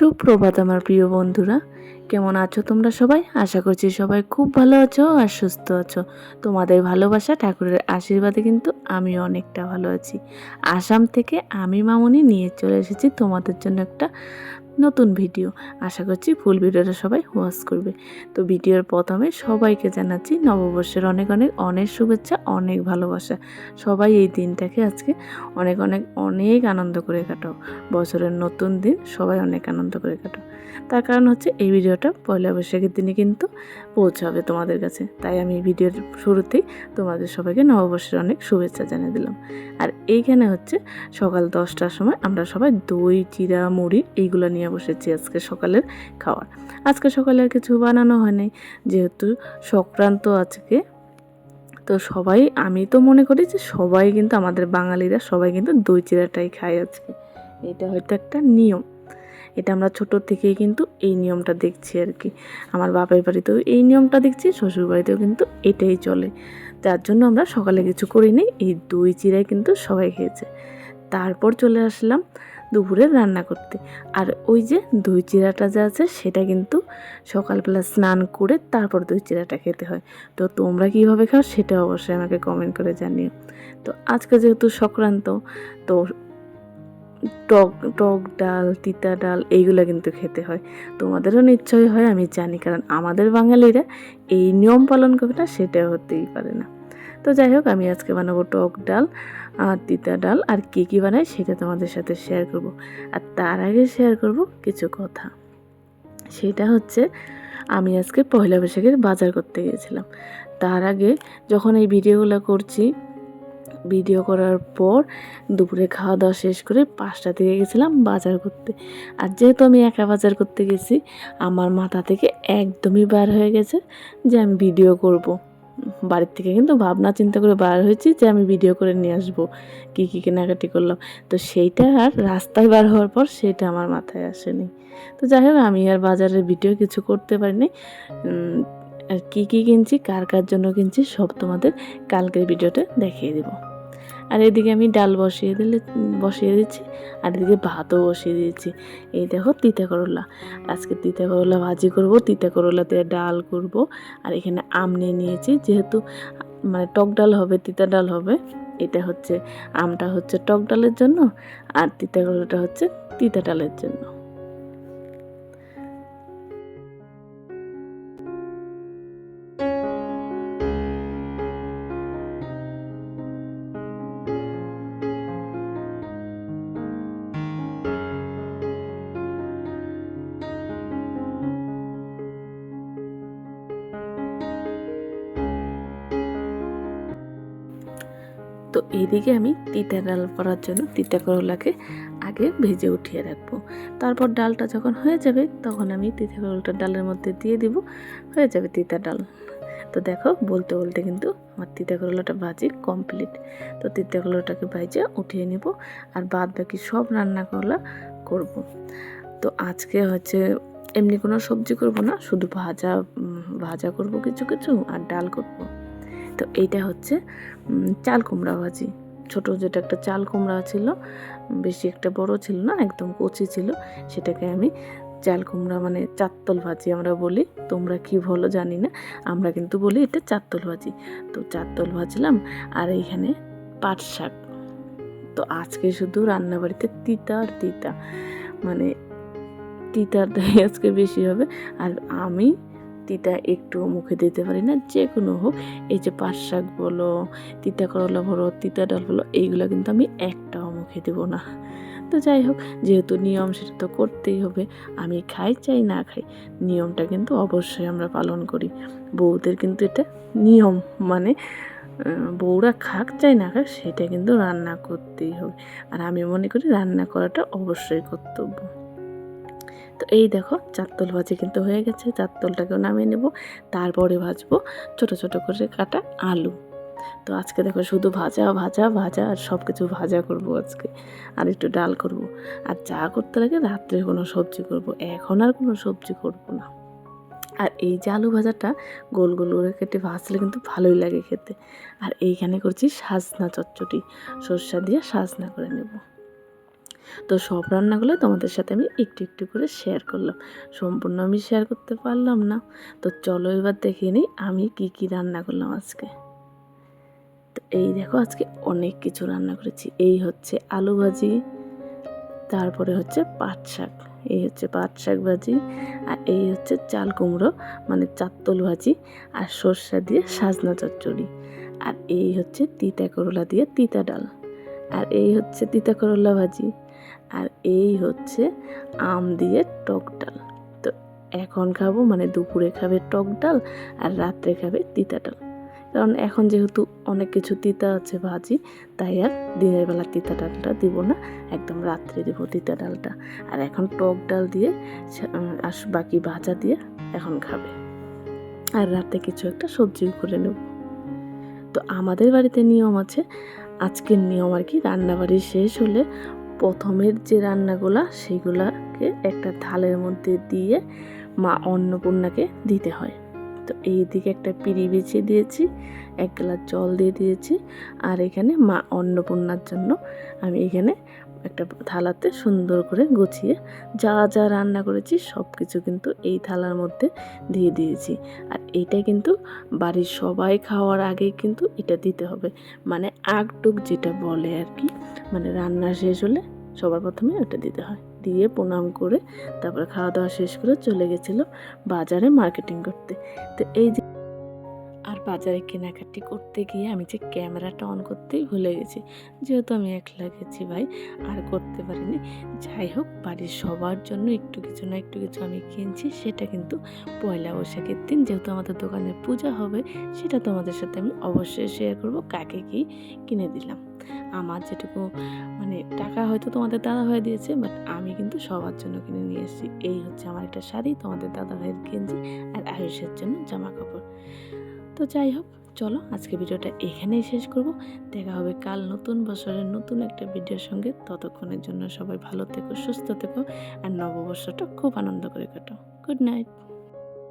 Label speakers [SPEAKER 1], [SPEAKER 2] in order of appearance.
[SPEAKER 1] সুপ্রভাত আমার প্রিয় বন্ধুরা। কেমন আছো তোমরা সবাই? আশা করছি সবাই খুব ভালো আছো আর সুস্থ আছো। তোমাদের ভালোবাসা, ঠাকুরের আশীর্বাদে কিন্তু আমি অনেকটা ভালো আছি। আসাম থেকে আমি মামুনি নিয়ে চলে এসেছি। তোমাদের জন্য একটা নতুন ভিডিও। আশা করছি ফুল ভিডিওটা সবাই ওয়াচ করবে। তো ভিডিওর প্রথমে সবাইকে জানাচ্ছি নববর্ষের অনেক অনেক অনেক শুভেচ্ছা, অনেক ভালোবাসা। সবাই এই দিনটাকে আজকে অনেক অনেক অনেক আনন্দ করে কাটাও। বছরের নতুন দিন সবাই অনেক আনন্দ করে কাটাও। তার কারণ হচ্ছে এই ভিডিওটা পয়লা বৈশাখের দিনে কিন্তু পৌঁছাবে তোমাদের কাছে। তাই আমি ভিডিওর শুরুতেই তোমাদের সবাইকে নববর্ষের অনেক শুভেচ্ছা জানিয়ে দিলাম। আর এইখানে হচ্ছে সকাল দশটার সময় আমরা সবাই দই চিরা মুড়ি এইগুলো নিয়ে বসেছি আজকে সকালের খাওয়ার। আজকে সকালে আর কিছু বানানো হয়নি, যেহেতু সংক্রান্ত আজকে। তো সবাই, আমি তো মনে করি যে সবাই কিন্তু, আমাদের বাঙালিরা সবাই কিন্তু দই চিরাটাই খায় আজকে। এটা হয়তো একটা নিয়ম। এটা আমরা ছোট থেকেই কিন্তু এই নিয়মটা দেখছি আর কি। আমার বাপের বাড়িতেও এই নিয়মটা দেখছি, শ্বশুর বাড়িতেও কিন্তু এটাই চলে। যার জন্য আমরা সকালে কিছু করিনি, এই দই চিরাই কিন্তু সবাই খেয়েছে। তারপর চলে আসলাম দুপুরে রান্না করতে। আর ওই যে দই চিরাটা যা আছে, সেটা কিন্তু সকালবেলা স্নান করে তারপর দই চিরাটা খেতে হয়। তো তোমরা কীভাবে খাও সেটা অবশ্যই আমাকে কমেন্ট করে জানিও। তো আজকে যেহেতু সংক্রান্ত, তো টক টক ডাল, তিতা ডাল এইগুলো কিন্তু খেতে হয়। তোমাদেরও নিশ্চয়ই হয়, আমি জানি, কারণ আমাদের বাঙালিরা এই নিয়ম পালন করবে না সেটা হতেই পারে না। তো যাই হোক, আমি আজকে বানাবো টক ডাল। আর তিতা ডাল আর কী কী বানাই সেটা তোমাদের সাথে শেয়ার করব। আর তার আগে শেয়ার করব কিছু কথা। সেটা হচ্ছে, আমি আজকে পয়লা বৈশাখের বাজার করতে গিয়েছিলাম তার আগে যখন এই ভিডিওগুলো করছি, ভিডিও করার পর দুপুরে খাওয়া দাওয়া শেষ করে পাঁচটা থেকে গেছিলাম বাজার করতে। আর যেহেতু আমি একা বাজার করতে গেছি, আমার মাথা থেকে একদমই বার হয়ে গেছে যে আমি ভিডিও করব। বাড়ির থেকে কিন্তু ভাবনা চিন্তা করে বার হয়েছি যে আমি ভিডিও করে নিয়ে আসব। কী কী কেনাকাটি করলাম। তো সেইটা আর রাস্তায় বার হওয়ার পর সেটা আমার মাথায় আসেনি। তো যাই হোক, আমি আর বাজারের ভিডিও কিছু করতে পারিনি। আর কী কী কিনছি, কার কার জন্য কিনছি সব তোমাদের কালকের ভিডিওটা দেখিয়ে দেবো। আর এদিকে আমি ডাল বসিয়ে দিলে, বসিয়ে দিচ্ছি, আর এদিকে ভাতও বসিয়ে দিয়েছি। এই দেখো তিতা করলা। আজকে তিতা করলা ভাজি করব, তিতা করলা দিয়ে ডাল করব, আর এখানে আম নিয়ে নিয়েছি। যেহেতু মানে টক ডাল হবে, তিতা ডাল হবে, এটা হচ্ছে, আমটা হচ্ছে টক ডালের জন্য, আর তিতা করলাটা হচ্ছে তিতা ডালের জন্য। এইদিকে আমি তিতা ডাল করার জন্য তিতা করলাকে আগে ভেজে উঠিয়ে রাখব। তারপর ডালটা যখন হয়ে যাবে, তখন আমি তিতা করলাটা ডালের মধ্যে দিয়ে দিব। হয়ে যাবে তিতা ডাল। তো দেখো, বলতে বলতে কিন্তু আমার তিতা করলাটা ভাজি কমপ্লিট। তো তিতা করলাটাকে ভাজে উঠিয়ে নিব আর বাদ বাকি সব রান্না করলা করব। তো আজকে হচ্ছে এমনি কোনো সবজি করব না, শুধু ভাজা ভাজা করব কিছু কিছু আর ডাল করব। তো এইটা হচ্ছে চাল কুমড়া ভাজি। ছোট যেটা একটা চাল কুমড়া ছিল, বেশি একটা বড় ছিল না, একদম কচি ছিল, সেটাকে আমি চাল কুমড়া মানে চাত্তল ভাজি আমরা বলি। তোমরা কি বলো জানি না, আমরা কিন্তু বলি এটা চাত্তল ভাজি। তো চাত্তল ভাজলাম আর এইখানে পাট শাক। তো আজকে শুধু রান্নাবাড়িতে তিতা আর তিতা মানে তিতাটাই আজকে বেশি হবে। আর আমি তিতা একটু মুখে দিতে পারি না, যে কোনো হোক, এই যে পাট শাক বলো, তিতা করলা বলো, তিতা ডাল বলো, এইগুলো কিন্তু আমি একটাও মুখে দেবো না। তো যাই হোক, যেহেতু নিয়ম সেটা তো করতেই হবে, আমি খাই চাই না খাই, নিয়মটা কিন্তু অবশ্যই আমরা পালন করি। বউদের কিন্তু এটা নিয়ম মানে বউরা খাক চাই না খাক, সেটা কিন্তু রান্না করতেই হবে। আর আমি মনে করি রান্না করাটা অবশ্যই কর্তব্য। তো এই দেখো চাত্তল ভাজি কিন্তু হয়ে গেছে চাত্তলটাকেও নামিয়ে নেব, তারপরে ভাজবো ছোট ছোট করে কাটা আলু। তো আজকে দেখো শুধু ভাজা ভাজা ভাজা আর সব কিছু ভাজা করব আজকে, আর একটু ডাল করব। আর চা করতে লাগে রাত্রে কোনো সবজি করব, এখন আর কোনো সবজি করব না। আর এই যে আলু ভাজাটা গোল গোল করে কেটে ভাজলে কিন্তু ভালোই লাগে খেতে। আর এইখানে করছি সাজনা চচ্চড়ি, সর্ষা দিয়ে সাজনা করে নেব। তো সব রান্নাগুলো তোমাদের সাথে আমি একটু একটু করে শেয়ার করলাম। সম্পূর্ণ আমি শেয়ার করতে পারলাম না। তো চলো এবার দেখে নিই আমি কি কি রান্না করলাম আজকে। তো এই দেখো আজকে অনেক কিছু রান্না করেছি। এই হচ্ছে আলু ভাজি, তারপরে হচ্ছে পাট শাক। এই হচ্ছে পাট শাক ভাজি আর এই হচ্ছে চাল কুমড়ো মানে চাত্তল ভাজি আর সর্ষা দিয়ে সাজনা চচ্চড়ি। আর এই হচ্ছে তিতা করলা দিয়ে তিতা ডাল। আর এই হচ্ছে তিতা করলা ভাজি। আর এই হচ্ছে আম দিয়ে টক ডাল। তো এখন খাব মানে দুপুরে খাবে টক ডাল আর রাত্রে খাবে তিতা ডাল। কারণ এখন যেহেতু অনেক কিছু তিতা আছে ভাজি, তাই আর দিনের বেলা তিতা ডালটা দিব না, একদম রাত্রে দেবো তিতা ডালটা। আর এখন টক ডাল দিয়ে আর বাকি ভাজা দিয়ে এখন খাবে। আর রাতে কিছু একটা সবজি করে নেব। তো আমাদের বাড়িতে নিয়ম আছে, আজকের নিয়ম আর কি, রান্নাবাড়ি শেষ হলে প্রথমের যে রান্নাগুলা, সেগুলাকে একটা থালের মধ্যে দিয়ে মা অন্নপূর্ণাকে দিতে হয়। তো এই দিকে একটা পিড়ি বিছিয়ে দিয়েছি, এক গ্লাস জল দিয়ে দিয়েছি, আর এখানে মা অন্নপূর্ণার জন্য আমি এখানে একটা থালাতে সুন্দর করে গুছিয়ে যা যা রান্না করেছি সব কিছু কিন্তু এই থালার মধ্যে দিয়ে দিয়েছি। আর এইটা কিন্তু বাড়ির সবাই খাওয়ার আগে কিন্তু এটা দিতে হবে। মানে আগটুক যেটা বলে আর কি মানে রান্না শেষ হলে সবার প্রথমে ওটা দিতে হয়। দিয়ে প্রণাম করে তারপরে খাওয়া দাওয়া শেষ করে চলে গেছিল বাজারে মার্কেটিং করতে। তো এই যে বাজারে কেনাকাটি করতে গিয়ে আমি যে ক্যামেরাটা অন করতেই ভুলে গেছি। যেহেতু আমি একলা গেছি ভাই, আর করতে পারিনি। যাই হোক, বাড়ির সবার জন্য একটু কিছু না একটু কিছু আমি কিনছি, সেটা কিন্তু পয়লা বৈশাখের দিন। যেহেতু আমাদের দোকানে পূজা হবে, সেটা তোমাদের সাথে আমি অবশ্যই শেয়ার করব কাকে কি কিনে দিলাম। আমার যেটুকু মানে টাকা হয়তো তোমাদের দাদা ভাই দিয়েছে বাট আমি কিন্তু সবার জন্য কিনে নিয়ে এসেছি। এই হচ্ছে আমার একটা শাড়ি, তোমাদের দাদা ভাইয়ের গেঞ্জি আর আয়ুষের জন্য জামা কাপড় তো যাই হোক, চলো আজকে ভিডিওটা এখানেই শেষ করব। দেখা হবে কাল নতুন বছরের নতুন একটা ভিডিওর সঙ্গে। ততক্ষণের জন্য সবাই ভালো থেকো, সুস্থ থেকো, আর নববর্ষটা খুব আনন্দ করে কাটো। Good night